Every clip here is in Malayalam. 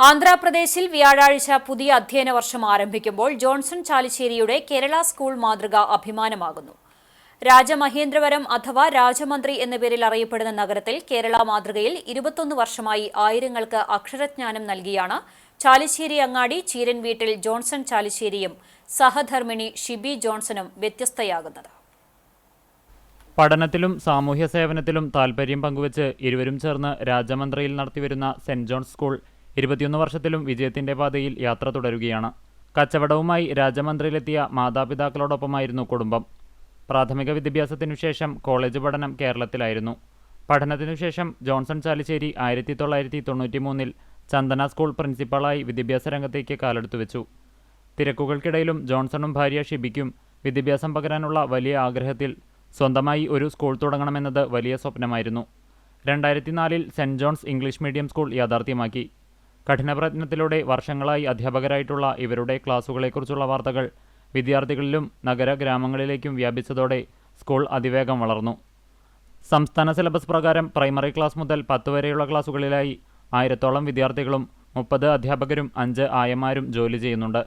ആന്ധ്രാപ്രദേശിൽ വ്യാഴാഴ്ച പുതിയ അധ്യയന വർഷം ആരംഭിക്കുമ്പോൾ ജോൺസൺ ചാലിശ്ശേരിയുടെ കേരള സ്കൂൾ മാതൃക അഭിമാനമാകുന്നു. രാജമഹേന്ദ്രവരം അഥവാ രാജമന്ത്രി എന്ന പേരിൽ അറിയപ്പെടുന്ന നഗരത്തിൽ കേരള മാതൃകയിൽ ഇരുപത്തൊന്ന് വർഷമായി ആയിരങ്ങൾക്ക് അക്ഷരജ്ഞാനം നൽകിയാണ് ചാലിശ്ശേരി അങ്ങാടി ചീരൻ വീട്ടിൽ ജോൺസൺ ചാലിശ്ശേരിയും സഹധർമ്മിണി ഷിബി ജോൺസണും വ്യത്യസ്തയാകുന്നത്. പഠനത്തിലും സാമൂഹ്യ സേവനത്തിലും താൽപ്പര്യം പങ്കുവച്ച് ഇരുവരും ചേർന്ന് രാജമന്ത്രിയിൽ നടത്തിവരുന്ന സെന്റ് ജോൺസ് സ്കൂൾ ഇരുപത്തിയൊന്ന് വർഷത്തിലും വിജയത്തിന്റെ പാതയിൽ യാത്ര തുടരുകയാണ്. കച്ചവടവുമായി രാജമന്ത്രിയിലെത്തിയ മാതാപിതാക്കളോടൊപ്പമായിരുന്നു കുടുംബം. പ്രാഥമിക വിദ്യാഭ്യാസത്തിനു ശേഷം കോളേജ് പഠനം കേരളത്തിലായിരുന്നു. പഠനത്തിനുശേഷം ജോൺസൺ ചാലിശ്ശേരി ആയിരത്തി തൊള്ളായിരത്തി തൊണ്ണൂറ്റി മൂന്നിൽ ചന്ദന സ്കൂൾ പ്രിൻസിപ്പളായി വിദ്യാഭ്യാസ രംഗത്തേക്ക് കാലെടുത്തു വെച്ചു. തിരക്കുകൾക്കിടയിലും ജോൺസണും ഭാര്യ ഷിബിക്കും വിദ്യാഭ്യാസം പകരാനുള്ള വലിയ ആഗ്രഹത്തിൽ സ്വന്തമായി ഒരു സ്കൂൾ തുടങ്ങണമെന്നത് വലിയ സ്വപ്നമായിരുന്നു. രണ്ടായിരത്തി നാലിൽ സെന്റ് ജോൺസ് ഇംഗ്ലീഷ് മീഡിയം സ്കൂൾ യാഥാർത്ഥ്യമാക്കി. കഠിനപ്രയത്നത്തിലൂടെ വർഷങ്ങളായി അധ്യാപകരായിട്ടുള്ള ഇവരുടെ ക്ലാസുകളെക്കുറിച്ചുള്ള വാർത്തകൾ വിദ്യാർത്ഥികളിലും നഗര ഗ്രാമങ്ങളിലേക്കും വ്യാപിച്ചതോടെ സ്കൂൾ അതിവേഗം വളർന്നു. സംസ്ഥാന സിലബസ് പ്രകാരം പ്രൈമറി ക്ലാസ് മുതൽ പത്ത് വരെയുള്ള ക്ലാസുകളിലായി ആയിരത്തോളം വിദ്യാർത്ഥികളും മുപ്പത് അധ്യാപകരും അഞ്ച് ആയമാരും ജോലി ചെയ്യുന്നുണ്ട്.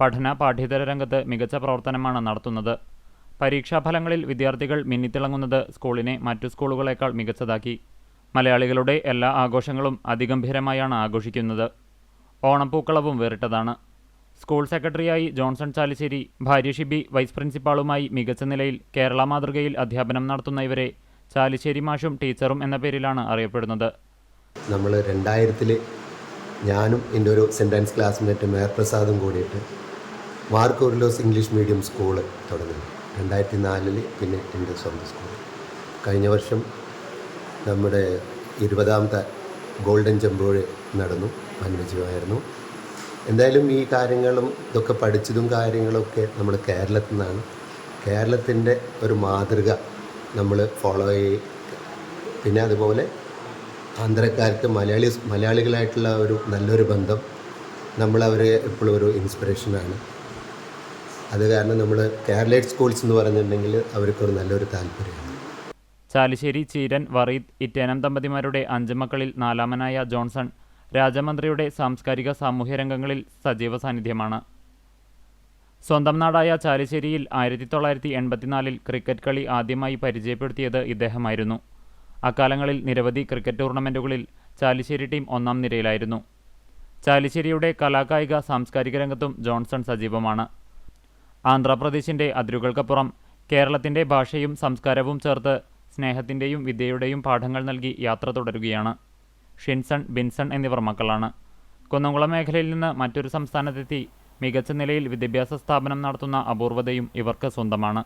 പഠന പാഠ്യേതര രംഗത്ത് മികച്ച പ്രവർത്തനമാണ് നടത്തുന്നത്. പരീക്ഷാഫലങ്ങളിൽ വിദ്യാർത്ഥികൾ മിന്നിത്തിളങ്ങുന്നത് സ്കൂളിനെ മറ്റു സ്കൂളുകളേക്കാൾ മികച്ചതാക്കി. മലയാളികളുടെ എല്ലാ ആഘോഷങ്ങളും അതിഗംഭീരമായാണ് ആഘോഷിക്കുന്നത്. ഓണപ്പൂക്കളവും വേറിട്ടതാണ്. സ്കൂൾ സെക്രട്ടറിയായി ജോൺസൺ ചാലിശ്ശേരി ഭാര്യ ഷിബി വൈസ് പ്രിൻസിപ്പാളുമായി മികച്ച നിലയിൽ കേരള മാതൃകയിൽ അധ്യാപനം നടത്തുന്ന ഇവരെ ചാലിശ്ശേരി മാഷും ടീച്ചറും എന്ന പേരിലാണ് അറിയപ്പെടുന്നത്. നമ്മൾ രണ്ടായിരത്തിൽ ഞാനും എന്റെ ഒരു സെന്റൻസ് ക്ലാസ്മേറ്റ് മേയർ പ്രസാദും കൂടിയിട്ട് മാർക്ക് ഉർലോസ് ഇംഗ്ലീഷ് മീഡിയം സ്കൂൾ തുടങ്ങി. രണ്ടായിരത്തി നാലിൽ പിന്നെ എന്റെ സ്വന്തം സ്കൂൾ കഴിഞ്ഞ വർഷം നമ്മുടെ ഇരുപതാമത്തെ ഗോൾഡൻ ജംബോഴ് നടന്നു അനുവദിച്ചുമായിരുന്നു എന്തായാലും ഈ കാര്യങ്ങളും ഇതൊക്കെ പഠിച്ചതും കാര്യങ്ങളൊക്കെ നമ്മൾ കേരളത്തിൽ നിന്നാണ്. കേരളത്തിന്റെ ഒരു മാതൃക നമ്മൾ ഫോളോ ചെയ്യും പിന്നെ അതുപോലെ ആന്ധ്രക്കാർക്ക് മലയാളി മലയാളികളായിട്ടുള്ള ഒരു നല്ലൊരു ബന്ധം നമ്മളവരെ എപ്പോഴും ഒരു ഇൻസ്പിറേഷനാണ് അത് കാരണം നമ്മൾ കേരളേറ്റ് സ്കൂൾസ് എന്ന് പറഞ്ഞിട്ടുണ്ടെങ്കിൽ അവർക്കൊരു നല്ലൊരു താല്പര്യമാണ്. ചാലിശ്ശേരി ചീരൻ വറീദ് ഇറ്റേനം ദമ്പതിമാരുടെ അഞ്ച് മക്കളിൽ നാലാമനായ ജോൺസൺ രാജമന്ത്രിയുടെ സാംസ്കാരിക സാമൂഹ്യ രംഗങ്ങളിൽ സജീവ സാന്നിധ്യമാണ്. സ്വന്തം നാടായ ചാലിശ്ശേരിയിൽ ആയിരത്തി തൊള്ളായിരത്തി എൺപത്തിനാലിൽ ക്രിക്കറ്റ് കളി ആദ്യമായി പരിചയപ്പെടുത്തിയത് ഇദ്ദേഹമായിരുന്നു. അക്കാലങ്ങളിൽ നിരവധി ക്രിക്കറ്റ് ടൂർണമെന്റുകളിൽ ചാലിശ്ശേരി ടീം ഒന്നാം നിരയിലായിരുന്നു. ചാലിശ്ശേരിയുടെ കലാകായിക സാംസ്കാരിക രംഗത്തും ജോൺസൺ സജീവമാണ്. ആന്ധ്രാപ്രദേശിന്റെ അതിരുകൾക്കപ്പുറം കേരളത്തിന്റെ ഭാഷയും സംസ്കാരവും ചേർത്ത് സ്നേഹത്തിന്റെയും വിദ്യയുടെയും പാഠങ്ങൾ നൽകി യാത്ര തുടരുകയാണ്. ഷിൻസൺ ബിൻസൺ എന്നിവർ മക്കളാണ്. കുന്നംകുളം മേഖലയിൽ നിന്ന് മറ്റൊരു സംസ്ഥാനത്തെത്തി മികച്ച നിലയിൽ വിദ്യാഭ്യാസ സ്ഥാപനം നടത്തുന്ന അപൂർവതയും ഇവർക്ക് സ്വന്തമാണ്.